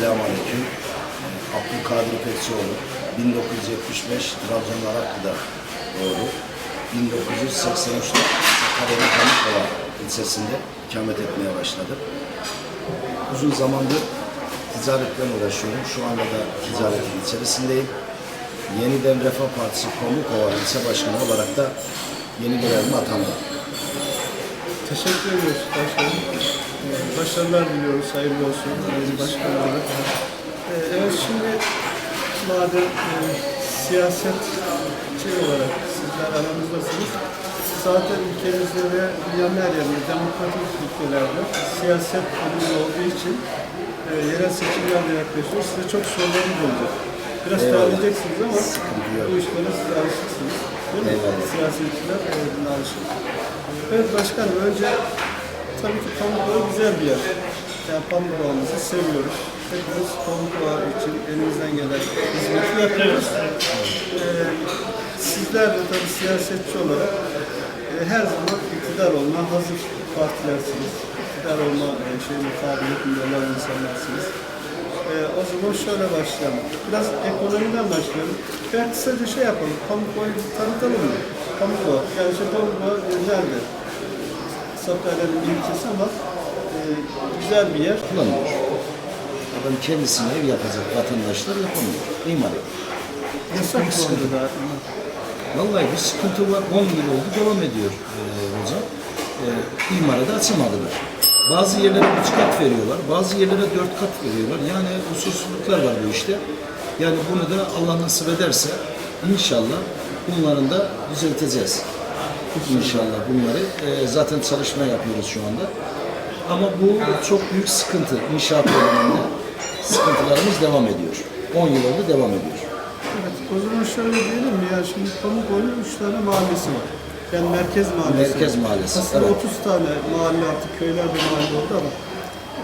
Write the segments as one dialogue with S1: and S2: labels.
S1: Selamünaleyküm. Abdülkadir İpekçioğlu. 1975 Trabzon Araklı'da doğdu. 1983'te Sakarya'nın Pamukkale ilçesinde ikamet etmeye başladı. Uzun zamandır ticaretle uğraşıyorum. Şu anda da ticaretin içerisindeyim. Yeniden Refah Partisi Pamukova ilçe başkanı olarak da yeni görevime atandım.
S2: Teşekkür ediyoruz başkanım. Ee, Başarılar diliyoruz, hayırlı olsun Başkan olarak. Ee, Evet şimdi madem e, siyasetçi olarak sizler aramızdasınız, zaten ülkemizde ve dünyanın her yerinde demokratik ülkelerde siyaset önemli olduğu için e, yerel seçimler de yaklaşıyor. Size çok sorularımız olacak. Biraz
S1: Eyvallah.
S2: terleyeceksiniz ama bu işlere siz alışıksınız.
S1: Eyvallah.
S2: Siyasetçiler e, buna alışık. Evet başkanım önce tabii ki Pamukova güzel bir yer. Yani Pamukova'mızı seviyoruz. Hepimiz Pamukova için elimizden gelen hizmeti yapıyoruz. Ee, sizler de tabii siyasetçi olarak e, her zaman iktidar olma hazır partilersiniz. İktidar olma e, şeyini kabiliyetinde olan insanlarsınız. Ee, o zaman şöyle başlayalım. Biraz ekonomiden başlayalım. Ben kısaca şey yapalım. Bir tanıtalım mı? Pamukova. Yani Pamukova e, nerede? Sakarya'nın bir ilçesi ama e, güzel bir yer.
S1: Kullanıyor. Adam kendisine ev yapacak vatandaşlar yapamıyor. İmar yok.
S2: Yasak bu arada.
S1: Vallahi bir sıkıntı var. 10 yıl oldu devam ediyor e, hocam. E, imara da açamadılar. Bazı yerlere 3 kat veriyorlar, bazı yerlere 4 kat veriyorlar. Yani usulsüzlükler var bu işte. Yani bunu da Allah nasip ederse inşallah bunların da düzelteceğiz. İnşallah bunları. E, zaten çalışma yapıyoruz şu anda. Ama bu çok büyük sıkıntı. İnşaat bölümünde sıkıntılarımız devam ediyor. 10 yıl oldu devam ediyor.
S2: Evet, o zaman şöyle diyelim? Ya şimdi Pamukova'nın 3 tane mahallesi var. Yani merkez mahallesi.
S1: Merkez mahallesi,
S2: Aslında
S1: evet.
S2: 30 tane mahalle artık köyler de mahalle oldu ama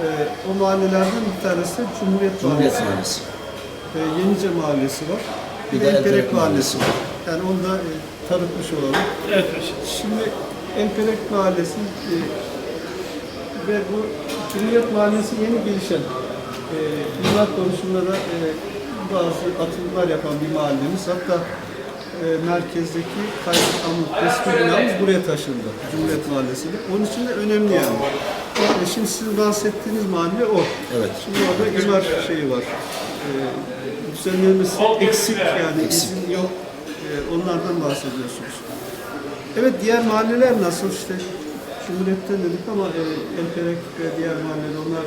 S2: e, o mahallelerden bir tanesi Cumhuriyet,
S1: Cumhuriyet
S2: Mahallesi.
S1: Mahallesi.
S2: E, Yenice Mahallesi var. Bir,
S1: Bir
S2: de Emperek
S1: Mahallesi
S2: var. Yani onu da e, tanıtmış olalım. Evet. Şimdi Emperek Mahallesi e, ve bu Cumhuriyet Mahallesi yeni gelişen e, imar konusunda da e, bazı atılımlar yapan bir mahallemiz. Hatta e, merkezdeki Kayıp Amut eski binamız buraya taşındı. Cumhuriyet Mahallesi'ne. Onun için de önemli yani. E, şimdi sizin bahsettiğiniz mahalle o.
S1: Evet.
S2: Şimdi orada imar şeyi var. E, düzenlemesi eksik yani
S1: Eksik.
S2: izin yok. E, onlardan bahsediyorsunuz. Evet diğer mahalleler nasıl işte Cumhuriyet'ten dedik ama e, Emperek ve diğer mahalleler onlar